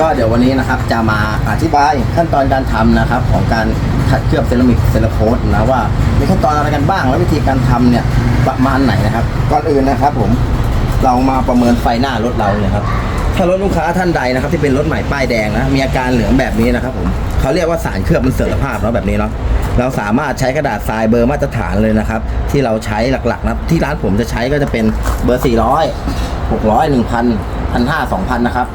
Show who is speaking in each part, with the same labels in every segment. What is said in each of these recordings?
Speaker 1: ก็เดี๋ยววันนี้นะครับจะมาอธิบายขั้นตอนการทำนะครับ ของการขัดเคลือบเซรามิกเซราโคตนะว่ามีขั้นตอนอะไรกันบ้าง แล้ววิธีการทำเนี่ยประมาณไหนนะครับ ก่อนอื่นนะครับผมเรามาประเมินไฟหน้ารถเราเนี่ยครับถ้ารถลูกค้าท่านใดนะครับ ที่เป็นรถใหม่ป้ายแดงนะมีอาการเหลืองแบบนี้นะครับผมเขาเรียกว่าสารเคลือบมันเสื่อมสภาพเนาะแบบนี้เนาะเราสามารถใช้กระดาษทรายเบอร์มาตรฐานเลยนะครับ ที่เราใช้หลักๆนะที่ร้านผมจะใช้ก็จะเป็นเบอร์ 400 600 1,000 1,500 2,000 นะครับ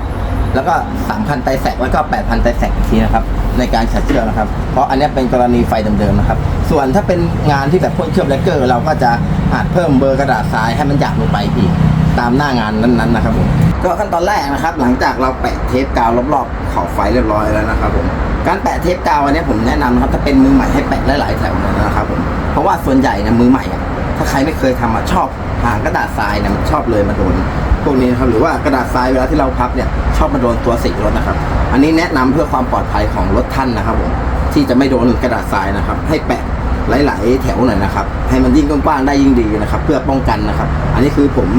Speaker 1: แล้วก็3,000ไตแสกแล้วก็8,000ไตแสกอีกทีนะครับในการขัดเคลือบนะครับ เพราะอันนี้เป็นกรณีไฟเดิมๆนะครับ ส่วนถ้าเป็นงานที่แบบพ่นเคลือบแลเกอร์เราก็จะอาจเพิ่มเบอร์กระดาษทรายให้มันหยาบลงไปอีกตามหน้างานนั้นๆนะครับผมก็ขั้นตอนแรกนะครับ หลังจากเราแปะเทปกาวรอบๆขอบไฟเรียบร้อยแล้วนะครับผมการแปะเทปกาวอันนี้ผมแนะนำนะครับถ้าเป็นมือใหม่ให้แปะหลายๆแถวเลยนะครับผมเพราะว่าส่วนใหญ่เนะมือใหม่อะถ้าใครไม่เคยทำอะชอบหางกระดาษทรายเนี่ยมันชอบเลยมาโดน พวกนี้นะครับหรือว่ากระดาษทรายเวลาที่เราพับเนี่ยชอบมาโดนตัวสีรถนะครับ อันนี้แนะนำเพื่อความปลอดภัยของรถท่านนะครับผมที่จะไม่โดนกระดาษทรายนะครับ ให้แปะหลาย ๆ แถวหน่อยนะครับ ให้มันยิ่งกว้างๆได้ยิ่งดีนะครับ เพื่อป้องกันนะครับ อันนี้คือผม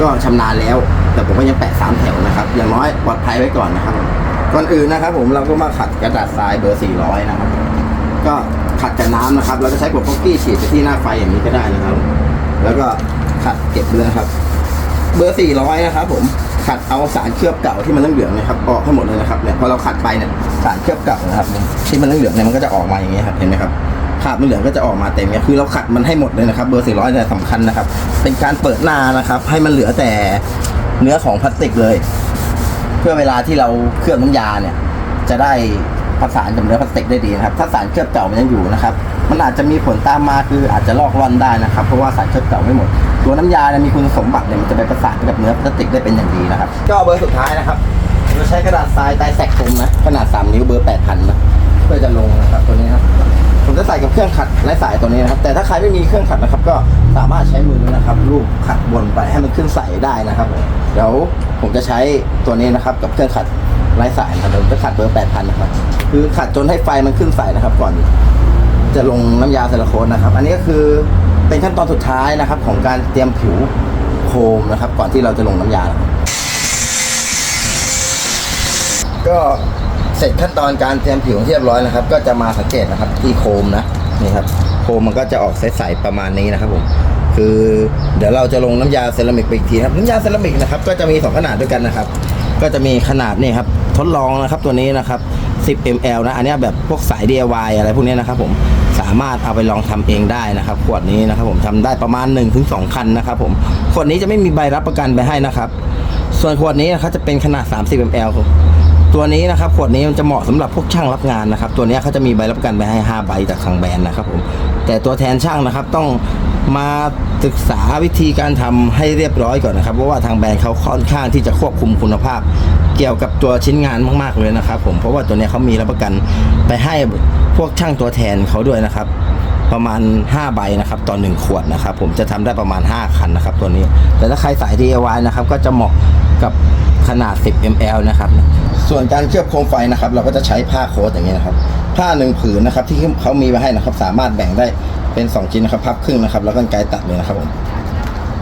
Speaker 1: ก็ชำนาญแล้ว แต่ผมก็ยังแปะสามแถวนะครับ อย่างน้อยปลอดภัยไว้ก่อนนะครับก่อนอื่นนะครับ ผมเราก็มาขัดกระดาษทรายเบอร์ 400 นะครับ ก็ขัดกับน้ำนะครับ เราจะใช้กดพ็อกกี้ฉีดไปที่หน้าไฟอย่างนี้ก็ได้นะครับ แล้วก็ขัดเก็บเลยครับ เบอร์400นะครับผมขัดเอาสารเคลือบเก่าที่มันเหลืองๆเนะครับออกให้หมดเลยนะครับเนี่ยพอเราขัดไปเนี่ยสารเคลือบเก่านะครับที่มันเหลืองๆเนี่ยมันก็จะออกมาอย่างเงี้ยครับเห็นไหมครับคราบเหลืองก็จะออกมาเต็มเนี่ยคือเราขัดมันให้หมดเลยนะครับ เบอร์ 400เนี่ยสำคัญนะครับ เป็นการเปิดหน้านะครับ ให้มันเหลือแต่เนื้อของพลาสติกเลย เพื่อเวลาที่เราเคลือบน้ำยาเนี่ย จะได้ผสานกับเนื้อพลาสติกได้ดีนะครับ ถ้าสารเคลือบเก่ามันยังอยู่นะครับ มันอาจจะมีผลตามมาคืออาจจะลอกร่อนได้นะครับ เพราะว่าสารเคลือบเก่าไม่หมด ตัวน้ำยาเนี่ยมีคุณสมบัติเนี่ยมันจะไปประสานกับเนื้อพลาสติกได้เป็นอย่างดีนะครับ ก็เบอร์สุดท้ายนะครับเราใช้กระดาษทรายไตแสกคมนะขนาด 3 นิ้วเบอร์8,000นะเพื่อจะลงนะครับตัวนี้นะครับผมจะใส่กับเครื่องขัดไร้สายตัวนี้นะครับ แต่ถ้าใครไม่มีเครื่องขัดนะครับ ก็สามารถใช้มือนะครับลูบขัดบนไปให้มันขึ้นใส่ได้นะครับเดี๋ยวผมจะใช้ตัวนี้นะครับกับเครื่องขัดไร้สายนะครับผมจะขัดเบอร์8,000นะครับคือขัดจนให้ไฟมันขึ้นใส่นะครับ ก่อนจะลงน้ำยาเซราโคนนะครับ อันนี้ก็คือ เป็นขั้นตอนสุดท้ายนะครับ ของการเตรียมผิวโคมนะครับ ก่อนที่เราจะลงน้ำยานะครับก็เสร็จขั้นตอนการเตรียมผิวเรียบร้อยนะครับ ก็จะมาสังเกตนะครับที่โคมนะนี่ครับโคมมันก็จะออกใสๆประมาณนี้นะครับผมคือเดี๋ยวเราจะลงน้ำยาเซรามิกไปอีกทีครับน้ำยาเซรามิกนะครับก็จะมีสองขนาดด้วยกันนะครับ ก็จะมีขนาดนี่ครับทดลองนะครับตัวนี้นะครับ 10 ml นะอันนี้แบบพวกสาย DIY อะไรพวกนี้นะครับผม สามารถเอาไปลองทำเองได้นะครับ ขวดนี้นะครับ ผมทำได้ประมาณ 1-2 คันนะครับ ผมขวดนี้จะไม่มีใบรับประกันไปให้นะครับ ส่วนขวดนี้นะครับจะเป็นขนาด 30 ml ตัวนี้นะครับขวดนี้มันจะเหมาะสำหรับพวกช่างรับงานนะครับ ตัวนี้เขาจะมีใบรับประกันไปให้ 5 ใบจากทางแบรนด์นะครับผมแต่ตัวแทนช่างนะครับต้องมาศึกษาวิธีการทำให้เรียบร้อยก่อนนะครับเพราะว่าทางแบรนด์เขาค่อนข้างที่จะควบคุมคุณภาพ เกี่ยวกับตัวชิ้นงานมาก ๆเลยนะครับ ผมเพราะว่าตัวนี้เขามีรับประกันไปให้ พวกช่างตัวแทนเขาด้วยนะครับ ประมาณ 5 ใบนะครับต่อ1ขวดนะครับ ผมจะทำได้ประมาณ 5 คันนะครับ ตัวนี้ แต่ถ้าใครสาย DIY นะครับ ก็จะเหมาะกับขนาด 10 ml นะครับ ส่วนการเคลือบโคมไฟนะครับ เราก็จะใช้ผ้าโค้ทอย่างนี้ยนะครับ ผ้าหนึ่งผืนนะครับ ที่เขามีไว้ให้นะครับ สามารถแบ่งได้เป็น 2 ชิ้นนะครับพับครึ่งนะครับ แล้วก็กรรไกรตัดเลยนะครับผม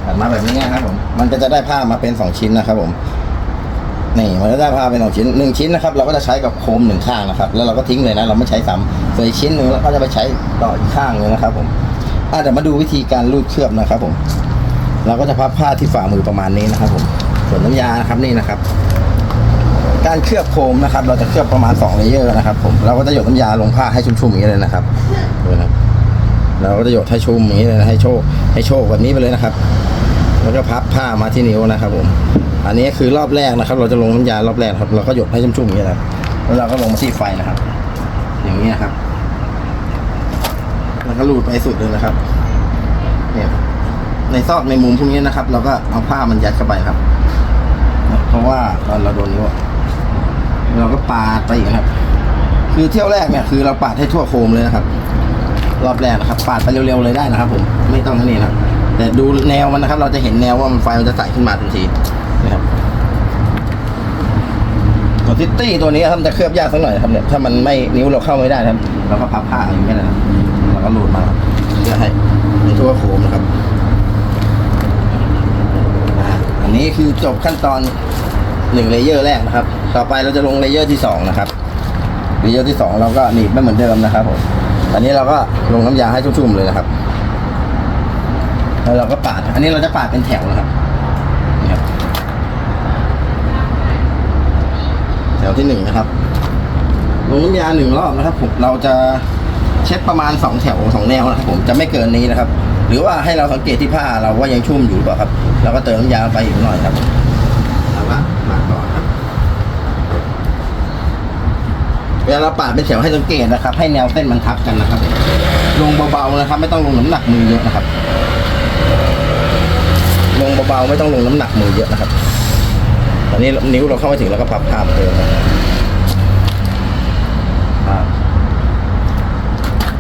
Speaker 1: ตัดมาแบบนี้นะครับผมมันก็จะได้ผ้ามาเป็น 2 ชิ้นนะครับผม นี่มันก็ได้ผ้าเป็นสองชิ้นหนึ่งชิ้นนะครับเราก็จะใช้กับโคมหนึ่งข้างนะครับ แล้วเราก็ทิ้งเลยนะ เราไม่ใช้ซ้ำส่วนอีกชิ้นหนึ่งเราก็จะไปใช้ต่ออีกข้างเลยนะครับผมอะเดี๋ยวมาดูวิธีการรูดเคลือบนะครับผม เราก็จะพับผ้าที่ฝ่ามือประมาณนี้นะครับ ผม ส่วนน้ำยานะครับนี่นะครับ การเคลือบโคมนะครับ เราจะเคลือบประมาณ2เลเยอร์นะครับ ผมเราก็จะหยดน้ำยาลงผ้าให้ชุ่มๆอย่างนี้เลยนะครับดูนะเราก็จะหยดให้ชุ่มอย่างนี้เลยนะให้โชคให้โชคแบบนี้ไปเลยนะครับ แล้วก็พับผ้ามาที่นิ้วนะครับ ผม อันนี้คือรอบแรกนะครับ เราจะลงน้ำยารอบแรกครับ เราก็หยดให้ชุ่มๆอย่างนี้นะครับแล้วเราก็ลงมาที่ไฟนะครับ อย่างนี้นะครับแล้วก็รูดไปสุดเลยนะครับ เนี่ยในซอกในมุมพวกนี้นะครับ เราก็เอาผ้ามันยัดเข้าไปครับ เพราะว่าตอนเราโดนนิ้วเราก็ปาดไปอีกครับ คือเที่ยวแรกเนี่ยคือเราปาดให้ทั่วโคมเลยนะครับ รอบแรกนะครับ ปาดไปเร็วๆเลยได้นะครับ ผม ไม่ต้องนั่นนี่นะครับ แต่ดูแนวมันนะครับ เราจะเห็นแนวว่ามันไฟมันจะใสขึ้นมาทันทีนะครับส่วนซิตี้ตัวนี้ครับจะเคลือบยากสักหน่อยครับเนี่ยถ้ามันไม่นิ้วเราเข้าไม่ได้ครับเราก็พับผ้าอย่างนี้นะครับแล้วก็รูดมาเพื่อให้ให้ทั่วโคมนะครับอันนี้คือจบขั้นตอนหนึ่งเลเยอร์แรกนะครับ ต่อไปเราจะลงเลเยอร์ที่สองนะครับเลเยอร์ที่สองเราก็หนีบไม่เหมือนเดิมนะครับผมตอนนี้เราก็ลงน้ำยาให้ชุ่มๆเลยนะครับ แล้วเราก็ปาด อันนี้เราจะปาดเป็นแถวนะครับนี่ครับ แถวที่หนึ่งนะครับลงน้ำยาหนึ่งรอบนะครับผมเราจะเช็ดประมาณสองแถวสองแนวนะครับ ผมจะไม่เกินนี้นะครับ หรือว่าให้เราสังเกตที่ผ้าเราว่ายังชุ่มอยู่หรือเปล่าครับเราก็เติมน้ำยาไปอีกหน่อยครับแล้วก็มาก่อนครับเวลาเราปาดเป็นแถวให้สังเกตนะครับ ให้แนวเส้นมันทับกันนะครับ ลงเบาๆนะครับ ไม่ต้องลงน้ำหนักมือเยอะนะครับ ลงเบาๆไม่ต้องลงน้ำหนักมือเยอะนะครับ ตอนนี้นิ้วเราเข้าไปถึงแล้วก็พับภาพเติมนะครับอ่า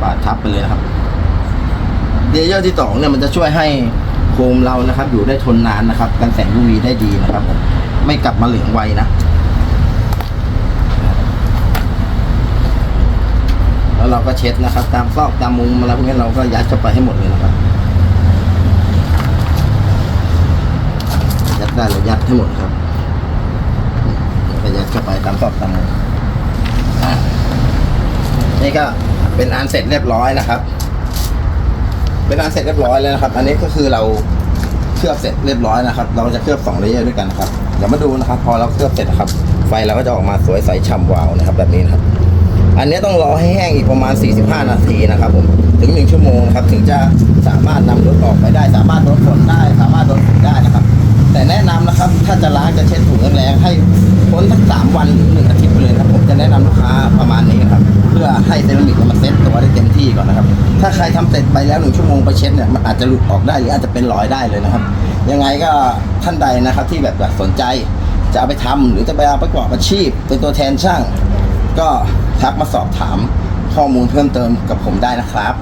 Speaker 1: ปาดทับไปเลยนะครับเลเยอร์ที่สองเนี่ยมันจะช่วยให้โคมเรานะครับ อยู่ได้ทนนานนะครับ กันแสง UV ได้ดีนะครับผมไม่กลับมาเหลืองไวนะแล้วเราก็เช็ดนะครับ ตามซอกตามมุมอะไรพวกนี้เราก็ยัดเข้าไปให้หมดเลยนะครับ ยัด ได้เรายัดให้หมดครับแล้วก็ยัดเข้าไปตามซอกตามมุมนี่ก็เป็นอันเสร็จเรียบร้อยนะครับ เป็นอันเสร็จเรียบร้อยแล้วนะครับ อันนี้ก็คือเราเคลือบเสร็จเรียบร้อยนะครับ เราจะเคลือบสองเลเยอร์ด้วยกันนะครับ เดี๋ยวมาดูนะครับ พอเราเคลือบเสร็จนะครับ ไฟเราก็จะออกมาสวยใสฉ่ำวาวนะครับ แบบนี้นะครับ อันนี้ต้องรอให้แห้งอีกประมาณ 45 นาทีนะครับผมถึง 1 ชั่วโมงครับ ถึงจะสามารถนำรถออกไปได้ สามารถโดนฝนได้ สามารถโดนฝนได้นะครับ แต่แนะนำนะครับ ถ้าจะล้างจะเช็ดถูแรงๆให้พ้นสักสามวันหรือหนึ่งอาทิตย์ไปเลยนะครับผมจะแนะนำลูกค้าประมาณนี้นะครับ เพื่อให้เซรามิกมันเซ็ตตัวได้เต็มที่ก่อนนะครับ ถ้าใครทำเสร็จไปแล้วหนึ่งชั่วโมงไปเช็ดเนี่ยมันอาจจะหลุดออกได้หรืออาจจะเป็นรอยได้เลยนะครับ ยังไงก็ท่านใดนะครับที่แบบสนใจ จะเอาไปทำหรือจะไปเอาไปประกอบอาชีพ เป็นตัวแทนช่าง ก็ทักมาสอบถามข้อมูลเพิ่มเติมกับผมได้นะครับ